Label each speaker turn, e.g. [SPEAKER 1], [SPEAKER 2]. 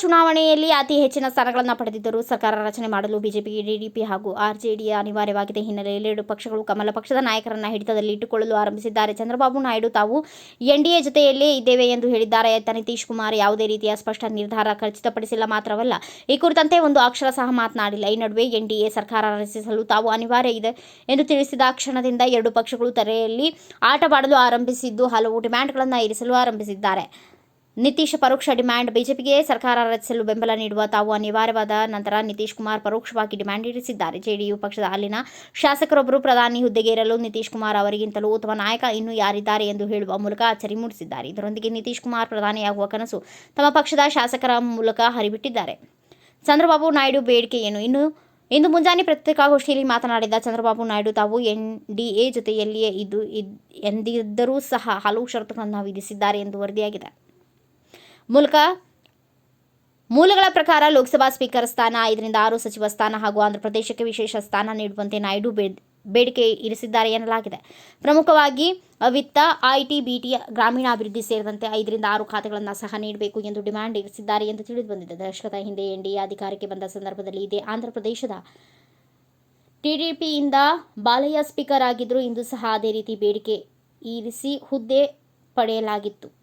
[SPEAKER 1] ಚುನಾವಣೆಯಲ್ಲಿ ಅತಿ ಹೆಚ್ಚಿನ ಸ್ಥಾನಗಳನ್ನು ಪಡೆದಿದ್ದರೂ ಸರ್ಕಾರ ರಚನೆ ಮಾಡಲು ಬಿಜೆಪಿ ಟಿಡಿಪಿ ಹಾಗೂ ಆರ್ಜೆಡಿ ಅನಿವಾರ್ಯವಾಗಿದೆ ಹಿನ್ನೆಲೆಯಲ್ಲಿ ಎರಡು ಪಕ್ಷಗಳು ಕಮಲ ಪಕ್ಷದ ನಾಯಕರನ್ನ ಹಿಡಿತದಲ್ಲಿ ಇಟ್ಟುಕೊಳ್ಳಲು ಆರಂಭಿಸಿದ್ದಾರೆ. ಚಂದ್ರಬಾಬು ನಾಯ್ಡು ತಾವು ಎನ್ಡಿಎ ಜೊತೆಯಲ್ಲೇ ಇದ್ದೇವೆ ಎಂದು ಹೇಳಿದ್ದಾರೆ. ಎತ್ತ ನಿತೀಶ್ ಕುಮಾರ್ ಯಾವುದೇ ರೀತಿಯ ಸ್ಪಷ್ಟ ನಿರ್ಧಾರ ಖಚಿತಪಡಿಸಿಲ್ಲ ಮಾತ್ರವಲ್ಲ, ಈ ಕುರಿತಂತೆ ಒಂದು ಅಕ್ಷರ ಸಹ ಮಾತನಾಡಿಲ್ಲ. ಈ ನಡುವೆ ಎನ್ಡಿಎ ಸರ್ಕಾರ ರಚಿಸಲು ತಾವು ಅನಿವಾರ್ಯ ಇದೆ ಎಂದು ತಿಳಿಸಿದ ಕ್ಷಣದಿಂದ ಎರಡು ಪಕ್ಷಗಳು ತೆರೆಯಲ್ಲಿ ಆಟವಾಡಲು ಆರಂಭಿಸಿದ್ದು, ಹಲವು ಡಿಮ್ಯಾಂಡ್ಗಳನ್ನು ಇರಿಸಲು ಆರಂಭಿಸಿದ್ದಾರೆ. ನಿತೀಶ್ ಪರೋಕ್ಷ ಡಿಮ್ಯಾಂಡ್ ಬಿಜೆಪಿಗೆ ಸರ್ಕಾರ ರಚಿಸಲು ಬೆಂಬಲ ನೀಡುವ ತಾವು ಅನಿವಾರ್ಯವಾದ ನಂತರ ನಿತೀಶ್ ಕುಮಾರ್ ಪರೋಕ್ಷವಾಗಿ ಡಿಮ್ಯಾಂಡ್ ಇರಿಸಿದ್ದಾರೆ. ಜೆಡಿಯು ಪಕ್ಷದ ಅಲ್ಲಿನ ಶಾಸಕರೊಬ್ಬರು ಪ್ರಧಾನಿ ಹುದ್ದೆಗೆ ಇರಲು ನಿತೀಶ್ ಕುಮಾರ್ ಅವರಿಗಿಂತಲೂ ಉತ್ತಮ ನಾಯಕ ಇನ್ನೂ ಯಾರಿದ್ದಾರೆ ಎಂದು ಹೇಳುವ ಮೂಲಕ ಅಚ್ಚರಿ ಮೂಡಿಸಿದ್ದಾರೆ. ಇದರೊಂದಿಗೆ ನಿತೀಶ್ ಕುಮಾರ್ ಪ್ರಧಾನಿಯಾಗುವ ಕನಸು ತಮ್ಮ ಪಕ್ಷದ ಶಾಸಕರ ಮೂಲಕ ಹರಿಬಿಟ್ಟಿದ್ದಾರೆ. ಚಂದ್ರಬಾಬು ನಾಯ್ಡು ಬೇಡಿಕೆ ಏನು? ಇನ್ನು, ಇಂದು ಮುಂಜಾನೆ ಪತ್ರಿಕಾಗೋಷ್ಠಿಯಲ್ಲಿ ಮಾತನಾಡಿದ ಚಂದ್ರಬಾಬು ನಾಯ್ಡು, ತಾವು ಎನ್ ಡಿ ಎ ಜೊತೆಯಲ್ಲಿಯೇ ಇದ್ದು, ಇದ್- ಎಂದಿದ್ದರೂ ಸಹ ಹಲವು ಷರತ್ತುಗಳನ್ನು ವಿಧಿಸಿದ್ದಾರೆ ಎಂದು ವರದಿಯಾಗಿದೆ. ಮೂಲಕ ಮೂಲಗಳ ಪ್ರಕಾರ ಲೋಕಸಭಾ ಸ್ಪೀಕರ್ ಸ್ಥಾನ ಐದರಿಂದ ಆರು ಸಚಿವ ಸ್ಥಾನ ಹಾಗೂ ಆಂಧ್ರಪ್ರದೇಶಕ್ಕೆ ವಿಶೇಷ ಸ್ಥಾನ ನೀಡುವಂತೆ ನಾಯ್ಡು ಬೇಡ್- ಬೇಡಿಕೆ ಇರಿಸಿದ್ದಾರೆ ಎನ್ನಲಾಗಿದೆ. ಪ್ರಮುಖವಾಗಿ ವಿತ್ತ ಐಟಿ ಬಿಟಿ ಗ್ರಾಮೀಣಾಭಿವೃದ್ಧಿ ಸೇರಿದಂತೆ ಐದರಿಂದ ಆರು ಖಾತೆಗಳನ್ನು ಸಹ ನೀಡಬೇಕು ಎಂದು ಡಿಮ್ಯಾಂಡ್ ಇರಿಸಿದ್ದಾರೆ ಎಂದು ತಿಳಿದು ಬಂದಿದೆ ದಶಕದ ಹಿಂದೆ ಎನ್ಡಿಎ ಅಧಿಕಾರಕ್ಕೆ ಬಂದ ಸಂದರ್ಭದಲ್ಲಿ ಇದೇ ಆಂಧ್ರಪ್ರದೇಶದ ಟಿಡಿಪಿಯಿಂದ ಬಾಲಯ್ಯ ಸ್ಪೀಕರ್ ಆಗಿದ್ದರೂ ಇಂದು ಸಹ ಅದೇ ರೀತಿ ಬೇಡಿಕೆ ಇರಿಸಿ ಹುದ್ದೆ ಪಡೆಯಲಾಗಿತ್ತು.